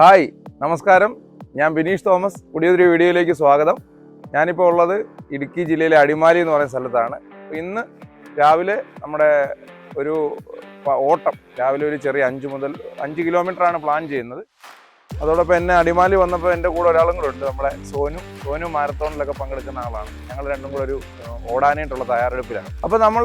Hi നമസ്കാരം. ഞാൻ Bineesh Thomas. പുതിയൊരു വീഡിയോയിലേക്ക് സ്വാഗതം. ഞാനിപ്പോൾ ഉള്ളത് ഇടുക്കി ജില്ലയിലെ അടിമാലി എന്ന് പറയുന്ന സ്ഥലത്താണ്. ഇന്ന് രാവിലെ നമ്മുടെ ഒരു ഓട്ടം. രാവിലെ ഒരു ചെറിയ അഞ്ച് മുതൽ അഞ്ച് കിലോമീറ്റർ ആണ് പ്ലാൻ ചെയ്യുന്നത്. അതോടൊപ്പം എന്നെ അടിമാലി വന്നപ്പോൾ എന്റെ കൂടെ ഒരാളും കൂടെ ഉണ്ട്. നമ്മുടെ സോനു. സോനു മാരത്തോണിലൊക്കെ പങ്കെടുക്കുന്ന ആളാണ്. ഞങ്ങൾ രണ്ടും കൂടെ ഒരു ഓടാനായിട്ടുള്ള തയ്യാറെടുപ്പിലാണ്. അപ്പോൾ നമ്മൾ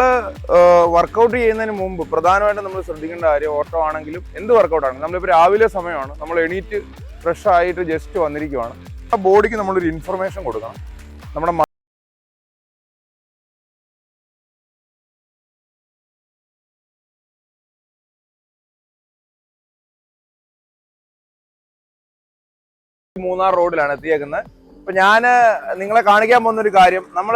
വർക്കൗട്ട് ചെയ്യുന്നതിന് മുമ്പ് പ്രധാനമായിട്ടും നമ്മൾ ശ്രദ്ധിക്കേണ്ട കാര്യം ഓട്ടോ ആണെങ്കിലും എന്ത് വർക്കൗട്ട് ആണെങ്കിലും നമ്മളിപ്പോൾ രാവിലെ സമയമാണ്. നമ്മൾ എണീറ്റ് ഫ്രഷ് ആയിട്ട് ജസ്റ്റ് വന്നിരിക്കുവാണ്. ആ ബോഡിക്ക് നമ്മളൊരു ഇൻഫർമേഷൻ കൊടുക്കണം. നമ്മുടെ മൂന്നാർ റോഡിലാണ് എത്തിയേക്കുന്നത്. അപ്പൊ ഞാൻ നിങ്ങളെ കാണിക്കാൻ പോകുന്ന ഒരു കാര്യം നമ്മൾ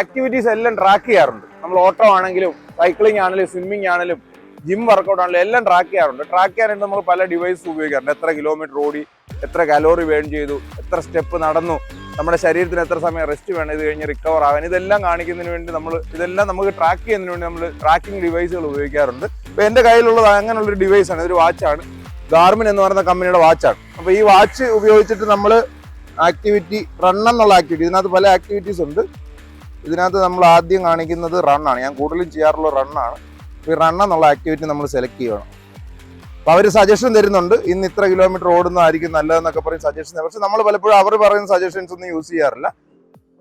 ആക്ടിവിറ്റീസ് എല്ലാം ട്രാക്ക് ചെയ്യാറുണ്ട്. നമ്മൾ ഓട്ടോ ആണെങ്കിലും സൈക്ലിംഗ് ആണെങ്കിലും സ്വിമ്മിംഗ് ആണെങ്കിലും ജിം വർക്കൗട്ട് ആണെങ്കിലും എല്ലാം ട്രാക്ക് ചെയ്യാറുണ്ട്. ട്രാക്ക് ചെയ്യാനായിട്ട് നമ്മൾ പല ഡിവൈസ് ഉപയോഗിക്കാറുണ്ട്. എത്ര കിലോമീറ്റർ ഓടി എത്ര കലോറി ബേൺ ചെയ്തു എത്ര സ്റ്റെപ്പ് നടന്നു നമ്മുടെ ശരീരത്തിന് എത്ര സമയം റെസ്റ്റ് വേണം ഇത് കഴിഞ്ഞ് റിക്കവർ ആവാൻ ഇതെല്ലാം കാണിക്കുന്നതിന് വേണ്ടി നമ്മൾ ഇതെല്ലാം നമുക്ക് ട്രാക്ക് ചെയ്യുന്നതിന് വേണ്ടി നമ്മൾ ട്രാക്കിംഗ് ഡിവൈസുകൾ ഉപയോഗിക്കാറുണ്ട്. ഇപ്പം എന്റെ കയ്യിലുള്ളത് അങ്ങനെയുള്ളൊരു ഡിവൈസാണ് ഇതൊരു വാച്ചാണ് ഗാർമിൻ എന്ന് പറയുന്ന കമ്പനിയുടെ വാച്ചാണ് അപ്പൊ ഈ വാച്ച് ഉപയോഗിച്ചിട്ട് നമ്മൾ ആക്ടിവിറ്റി റൺ എന്നുള്ള ആക്ടിവിറ്റി ഇതിനകത്ത് പല ആക്ടിവിറ്റീസ് ഉണ്ട്. ഇതിനകത്ത് നമ്മൾ ആദ്യം കാണിക്കുന്നത് റണ്ണാണ് ഞാൻ കൂടുതലും ചെയ്യാറുള്ള റണ്ണാണ് ഈ റൺ എന്നുള്ള ആക്ടിവിറ്റി നമ്മൾ സെലക്ട് ചെയ്യണം. അപ്പൊ അവർ സജഷൻ തരുന്നുണ്ട്. ഇന്ന് ഇത്ര കിലോമീറ്റർ ഓടുന്നതായിരിക്കും നല്ലതെന്നൊക്കെ പറയും സജഷൻ പക്ഷെ നമ്മൾ പലപ്പോഴും അവർ പറയുന്ന സജഷൻസ് ഒന്നും യൂസ് ചെയ്യാറില്ല.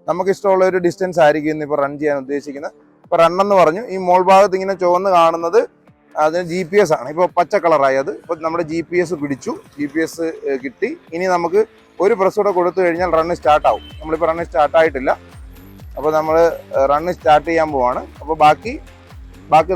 നമുക്ക് ഇഷ്ടമുള്ള ഒരു ഡിസ്റ്റൻസ് ആയിരിക്കും ഇന്ന് ഇപ്പോൾ റൺ ചെയ്യാൻ ഉദ്ദേശിക്കുന്നത്. ഇപ്പൊ റൺ എന്ന് പറഞ്ഞു ഈ മോൾ ഭാഗത്ത് ഇങ്ങനെ ചുവന്ന് കാണുന്നത് അതിന് ജി പി എസ് ആണ്. ഇപ്പോൾ പച്ച കളറായി അത്. ഇപ്പോൾ നമ്മുടെ ജി പി എസ് പിടിച്ചു. ജി പി എസ് കിട്ടി. ഇനി നമുക്ക് ഒരു പ്രസ് കൂടെ കൊടുത്തു കഴിഞ്ഞാൽ റണ്ണ് സ്റ്റാർട്ട് ആവും. നമ്മളിപ്പോൾ റണ്ണ് സ്റ്റാർട്ട് ആയിട്ടില്ല. അപ്പോൾ നമ്മൾ റണ്ണ് സ്റ്റാർട്ട് ചെയ്യാൻ പോവാണ്. അപ്പോൾ ബാക്കി ബാക്കി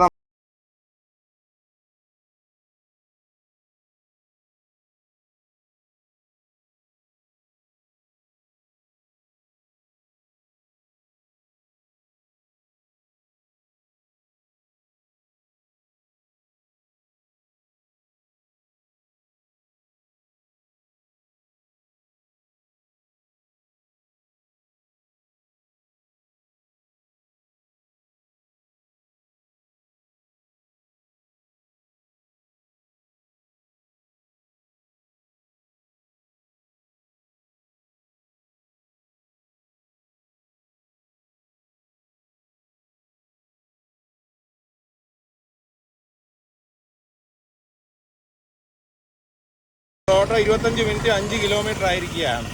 ഓട്ടം ഇരുപത്തഞ്ച് മിനിറ്റ് അഞ്ച് കിലോമീറ്റർ ആയിരിക്കുകയാണ്.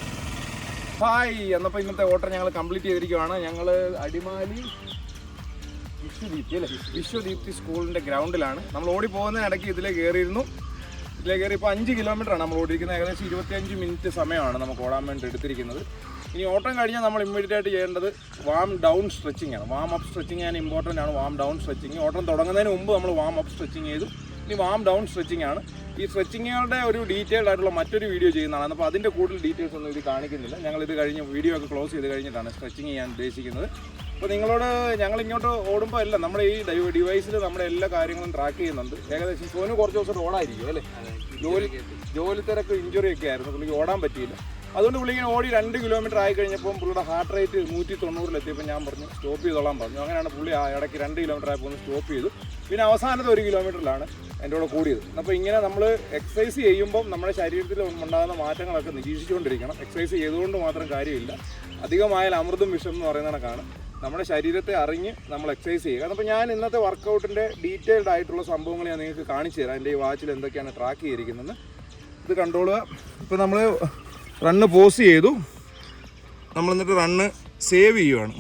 ഹായ് എന്നപ്പോൾ ഇന്നത്തെ ഓട്ടം ഞങ്ങൾ കംപ്ലീറ്റ് ചെയ്തിരിക്കുകയാണ് ഞങ്ങൾ അടിമാലി വിശ്വദീപ്തി അല്ലേ? വിശ്വദീപ്തി സ്കൂളിന്റെ ഗ്രൗണ്ടിലാണ്. നമ്മൾ ഓടി പോകുന്നതിനിടയ്ക്ക് ഇതിലേ കയറിയിരുന്നു. ഇതിലേ കയറി ഇപ്പോൾ അഞ്ച് കിലോമീറ്റർ ആണ് നമ്മൾ ഓടിയിരിക്കുന്നത്. ഏകദേശം ഇരുപത്തിയഞ്ച് മിനിറ്റ് സമയമാണ് നമുക്ക് ഓടാൻ വേണ്ടി എടുത്തിരിക്കുന്നത്. ഇനി ഓട്ടം കഴിഞ്ഞാൽ നമ്മൾ ഇമ്മീഡിയറ്റ് ആയിട്ട് ചെയ്യേണ്ടത് വാം ഡൗൺ സ്ട്രെച്ചിങ് ആണ്. വാം അപ്പ് സ്ട്രെച്ചിങ് ആണ് ഇമ്പോർട്ടന്റ് ആണ്. വാം ഡൗൺ സ്ട്രെച്ചിങ് ഓട്ടം തുടങ്ങുന്നതിന് മുമ്പ് നമ്മൾ വാം അപ്പ് സ്ട്രെച്ചിങ് ചെയ്തു. ഇനി വാം ഡൗൺ സ്ട്രെച്ചിങ് ആണ്. ഈ സ്ട്രെച്ചിങ്ങുകളുടെ ഒരു ഡീറ്റെയിൽഡ് ആയിട്ടുള്ള മറ്റൊരു വീഡിയോ ചെയ്യുന്നതാണ് അപ്പോൾ അതിന്റെ കൂടുതൽ ഡീറ്റെയിൽസ് ഒന്നും ഇത് കാണിക്കുന്നില്ല. ഞങ്ങൾ ഇത് കഴിഞ്ഞ് വീഡിയോ ഒക്കെ ക്ലോസ് ചെയ്ത് കഴിഞ്ഞിട്ടാണ് സ്ട്രെച്ചിങ് ചെയ്യാൻ ഉദ്ദേശിക്കുന്നത്. അപ്പോൾ നിങ്ങളോട് ഞങ്ങൾ ഇങ്ങോട്ട് ഓടുമ്പോൾ അല്ല നമ്മുടെ ഈ ഡിവൈസിൽ നമ്മുടെ എല്ലാ കാര്യങ്ങളും ട്രാക്ക് ചെയ്യുന്നുണ്ട്. ഏകദേശം സോനു കുറച്ച് ദിവസം ഓടായിരിക്കും അല്ലേ? ജോലി ജോലി തിരക്ക് ഇഞ്ചുറി ഒക്കെ ആയിരുന്നു. പുള്ളിക്ക് ഓടാൻ പറ്റിയില്ല. അതുകൊണ്ട് പുള്ളിങ്ങനെ ഓടി രണ്ട് കിലോമീറ്റർ ആയി കഴിഞ്ഞപ്പോൾ പുള്ളിയുടെ ഹാർട്ട് റേറ്റ് നൂറ്റി തൊണ്ണൂറിലെത്തിയപ്പോൾ ഞാൻ പറഞ്ഞു സ്റ്റോപ്പ് ചെയ്തോളാൻ പറഞ്ഞു. അങ്ങനെയാണ് പുള്ളി ആ ഇടയ്ക്ക് രണ്ട് കിലോമീറ്റർ ആയപ്പോൾ ഒന്ന് സ്റ്റോപ്പ് ചെയ്തു. പിന്നെ അവസാനത്തെ ഒരു കിലോമീറ്ററിലാണ് എന്റെ കൂടെ കൂടിയത്. അപ്പോൾ ഇങ്ങനെ നമ്മൾ എക്സസൈസ് ചെയ്യുമ്പം നമ്മുടെ ശരീരത്തിൽ ഉണ്ടാകുന്ന മാറ്റങ്ങളൊക്കെ നിരീക്ഷിച്ചുകൊണ്ടിരിക്കണം. എക്സസൈസ് ചെയ്തുകൊണ്ട് മാത്രം കാര്യമില്ല. അധികമായാൽ അമൃതും വിഷം എന്ന് പറയുന്ന കണക്കാണ്. നമ്മുടെ ശരീരത്തെ അറിഞ്ഞ് നമ്മൾ എക്സസൈസ് ചെയ്യുക. അപ്പോൾ ഞാൻ ഇന്നത്തെ വർക്കൗട്ടിന്റെ ഡീറ്റെയിൽഡ് ആയിട്ടുള്ള സംഭവങ്ങൾ ഞാൻ നിങ്ങൾക്ക് കാണിച്ചു തരാം. എന്റെ ഈ വാച്ചിൽ എന്തൊക്കെയാണ് ട്രാക്ക് ചെയ്തിരിക്കുന്നത്. ഇത് കണ്ടോളുക. ഇപ്പോൾ നമ്മൾ റണ്ണ് പോസ് ചെയ്തു. നമ്മൾ എന്നിട്ട് റണ്ണ് സേവ് ചെയ്യുവാണ്.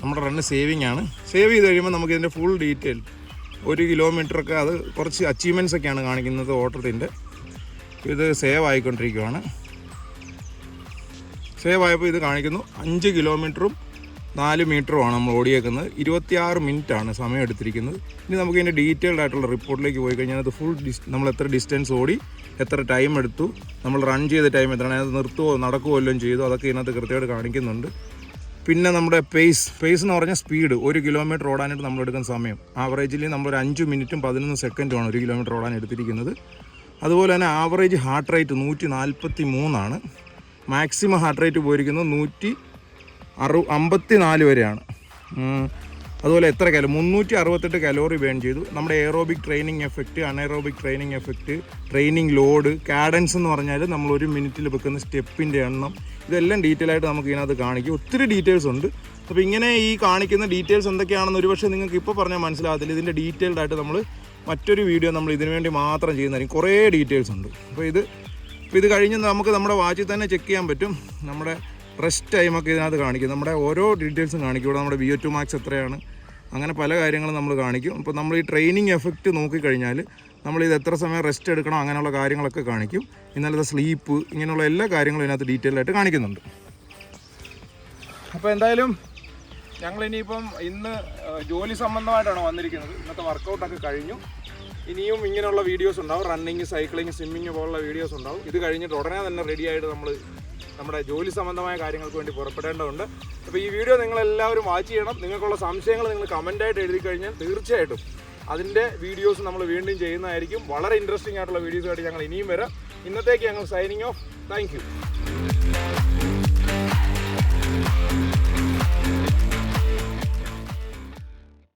നമ്മുടെ റണ്ണ് സേവിങ് ആണ്. സേവ് ചെയ്ത് കഴിയുമ്പോൾ നമുക്ക് ഇതിന്റെ ഫുൾ ഡീറ്റെയിൽ ഒരു കിലോമീറ്റർ ഒക്കെ അത് കുറച്ച് അച്ചീവ്മെന്റ്സ് ഒക്കെയാണ് കാണിക്കുന്നത് ഓട്ടത്തിന്റെ. ഇത് സേവ് ആയിക്കൊണ്ടിരിക്കുകയാണ് സേവ് ആയപ്പോൾ ഇത് കാണിക്കുന്നു. അഞ്ച് കിലോമീറ്ററും നാല് മീറ്ററുമാണ് നമ്മൾ ഓടിയേക്കുന്നത്. ഇരുപത്തിയാറ് ആണ് സമയം എടുത്തിരിക്കുന്നത് ഇനി നമുക്ക് ഇതിന്റെ ഡീറ്റെയിൽഡ് ആയിട്ടുള്ള റിപ്പോർട്ടിലേക്ക് പോയി കഴിഞ്ഞാൽ അത് ഫുൾ ഡിസ് നമ്മൾ എത്ര ഡിസ്റ്റൻസ് ഓടി എത്ര ടൈം എടുത്തു നമ്മൾ റൺ ചെയ്ത ടൈം എത്രയാണ് അത് നിർത്തുകയോ നടക്കുകയോ എല്ലാം ചെയ്തു അതൊക്കെ ഇതിനകത്ത് കൃത്യമായിട്ട് കാണിക്കുന്നുണ്ട്. പിന്നെ നമ്മുടെ പേസ് പേസ് എന്ന് പറഞ്ഞാൽ സ്പീഡ് ഒരു കിലോമീറ്റർ ഓടാനായിട്ട് നമ്മൾ എടുക്കുന്ന സമയം. ആവറേജിൽ നമ്മൾ ഒരു അഞ്ച് മിനിറ്റും പതിനൊന്ന് സെക്കൻഡുമാണ് ഒരു കിലോമീറ്റർ ഓടാൻ എടുത്തിരിക്കുന്നത്. അതുപോലെ തന്നെ ആവറേജ് ഹാർട്ട് റേറ്റ് നൂറ്റി നാൽപ്പത്തി മൂന്നാണ് മാക്സിമം ഹാർട്ട് റേറ്റ് പോയിരിക്കുന്നത് നൂറ്റി അറു അമ്പത്തി നാല് വരെയാണ് അതുപോലെ എത്ര കലോ മുന്നൂറ്റി അറുപത്തെട്ട് കലോറി ബേൺ ചെയ്തു. നമ്മുടെ aerobic training effect anaerobic training effect training load cadence എന്ന് പറഞ്ഞാൽ നമ്മൾ ഒരു മിനിറ്റിൽ വെക്കുന്ന സ്റ്റെപ്പിന്റെ എണ്ണം ഇതെല്ലാം ഡീറ്റെയിൽ ആയിട്ട് നമുക്ക് ഇതിനകത്ത് കാണിക്കും. ഒത്തിരി ഡീറ്റെയിൽസ് ഉണ്ട്. അപ്പോൾ ഇങ്ങനെ ഈ കാണിക്കുന്ന ഡീറ്റെയിൽസ് എന്തൊക്കെയാണെന്ന് ഒരുപക്ഷെ നിങ്ങൾക്ക് ഇപ്പോൾ പറഞ്ഞാൽ മനസ്സിലാകത്തില്ല. ഇതിന്റെ ഡീറ്റെയിൽഡ് ആയിട്ട് നമ്മൾ മറ്റൊരു വീഡിയോ നമ്മൾ ഇതിനു വേണ്ടി മാത്രം ചെയ്യുന്നതായിരിക്കും. കുറേ ഡീറ്റെയിൽസ് ഉണ്ട്. അപ്പോൾ ഇത് ഇപ്പോൾ ഇത് കഴിഞ്ഞ് നമുക്ക് നമ്മുടെ വാച്ചിൽ തന്നെ ചെക്ക് ചെയ്യാൻ പറ്റും. നമ്മുടെ റെസ്റ്റ് ടൈമൊക്കെ ഇതിനകത്ത് കാണിക്കും. നമ്മുടെ ഓരോ ഡീറ്റെയിൽസും കാണിക്കും. ഇവിടെ നമ്മുടെ ഒ ടു മാക്സ് എത്രയാണ്? അങ്ങനെ പല കാര്യങ്ങളും നമ്മൾ കാണിക്കും. അപ്പോൾ നമ്മൾ ഈ ട്രെയിനിങ് എഫക്റ്റ് നോക്കിക്കഴിഞ്ഞാൽ നമ്മൾ ഇത് എത്ര സമയം റെസ്റ്റ് എടുക്കണം അങ്ങനെയുള്ള കാര്യങ്ങളൊക്കെ കാണിക്കും. ഇന്നലത്തെ സ്ലീപ്പ് ഇങ്ങനെയുള്ള എല്ലാ കാര്യങ്ങളും ഇതിനകത്ത് ഡീറ്റെയിൽ ആയിട്ട് കാണിക്കുന്നുണ്ട്. അപ്പോൾ എന്തായാലും ഞങ്ങൾ ഇനിയിപ്പം ഇന്ന് ജോലി സംബന്ധമായിട്ടാണ് വന്നിരിക്കുന്നത്. ഇന്നത്തെ വർക്കൗട്ടൊക്കെ കഴിഞ്ഞു. ഇനിയും ഇങ്ങനെയുള്ള വീഡിയോസ് ഉണ്ടാവും. റണ്ണിങ് സൈക്ലിങ് സ്വിമ്മിങ് പോലുള്ള വീഡിയോസ് ഉണ്ടാവും. ഇത് കഴിഞ്ഞിട്ട് ഉടനെ തന്നെ റെഡി ആയിട്ട് നമ്മൾ നമ്മുടെ ജോലി സംബന്ധമായ കാര്യങ്ങൾക്ക് വേണ്ടി പുറപ്പെടേണ്ടതുണ്ട്. അപ്പോൾ ഈ വീഡിയോ നിങ്ങളെല്ലാവരും വാച്ച് ചെയ്യണം. നിങ്ങൾക്കുള്ള സംശയങ്ങൾ നിങ്ങൾ കമന്റായിട്ട് എഴുതി കഴിഞ്ഞാൽ തീർച്ചയായിട്ടും അതിന്റെ വീഡിയോസ് നമ്മൾ വീണ്ടും ചെയ്യുന്നതായിരിക്കും. വളരെ ഇൻട്രസ്റ്റിംഗ് ആയിട്ടുള്ള വീഡിയോസ് ആയിട്ട് ഞങ്ങൾ ഇനിയും വരാം. ഇന്നത്തേക്ക് ഞങ്ങൾ സൈനിങ് ഓഫ് താങ്ക്